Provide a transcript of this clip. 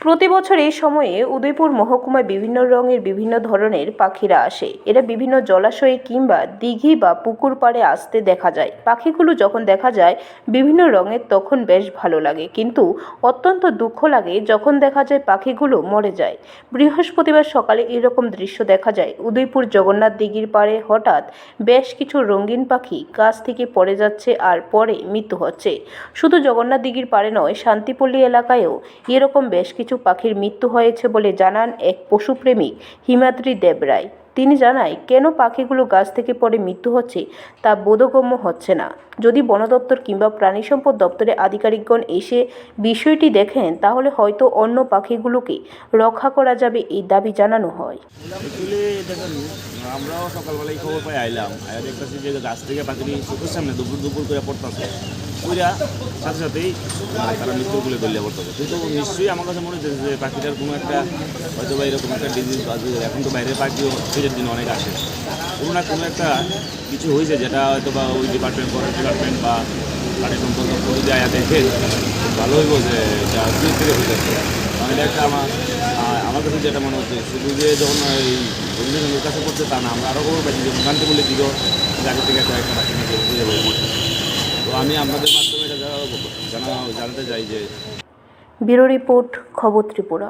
প্রতি বছর এই সময়ে উদয়পুর মহকুমায় বিভিন্ন রঙের বিভিন্ন ধরনের পাখিরা আসে। এরা বিভিন্ন জলাশয়ে কিংবা দিঘি বা পুকুর পাড়ে আসতে দেখা যায়। পাখিগুলো যখন দেখা যায় বিভিন্ন রঙের তখন বেশ ভালো লাগে। কিন্তু অত্যন্ত দুঃখ লাগে যখন দেখা যায় পাখিগুলো মরে যায়। বৃহস্পতিবার সকালে এরকম দৃশ্য দেখা যায়। উদয়পুর জগন্নাথ দিঘির পাড়ে হঠাৎ বেশ কিছু রঙিন পাখি গাছ থেকে পড়ে যাচ্ছে আর পরে মৃত্যু হচ্ছে। শুধু জগন্নাথ দিঘির পাড়ে নয়, শান্তিপল্লী এলাকায়ও এরকম বেশ কিছু পাখির মৃত্যু হয়েছে বলে জানান এক পশুপ্রেমিক হিমাদ্রি দেবরায়। তিনি জানায়, কেন পাখিগুলো গাছ থেকে পড়ে মৃত্যু হচ্ছে তা বোধগম্য হচ্ছে না। যদি বন দপ্তর কিংবা প্রাণী সম্পদ দপ্তরের আধিকারিকগণ এসে বিষয়টি দেখেন, তাহলে হয়তো অন্য পাখিগুলোকে রক্ষা করা যাবে এই দাবি জানানো হয়। আমরাও সকালবেলায় খবর পাই আইলাম। আর দেখতেছি যে গাছ থেকে পাখিটি চোখের সামনে দুপুর দুপুর করে পড়তেছে। ওইরা সাথে সাথেই মানে তারা মৃত্যু গুলে গলিয়ে পড়তেছে কিন্তু নিশ্চয়ই আমার কাছে মনে হচ্ছে যে পাখিটার কোনো একটা হয়তো বা এরকম একটা ডিজিজ বা যে এখন তো বাইরের পাখিও শীতের দিনে অনেক আসে। কোনো না কোনো একটা কিছু হয়েছে যেটা হয়তো বা ওই ডিপার্টমেন্ট ফরেস্ট ডিপার্টমেন্ট বা প্রাণী সম্পদ দপ্তর যদি দেখে ভালো হইব যে এটা থেকে হয়ে যাচ্ছে এটা একটা আমার আমার কাছে যেটা মনে হচ্ছে, শুধু যে যখন এই অন্যজনের কাছে করছে তা না, আমরা আরও খবর যে শান্তি বলে দিল জায়গা থেকে একটা একটা পাখি নিয়ে আমি আপনাদের মাধ্যমে এটা জানা- জানা জানাতে চাই যে ব্যুরো রিপোর্ট খবর ত্রিপুরা।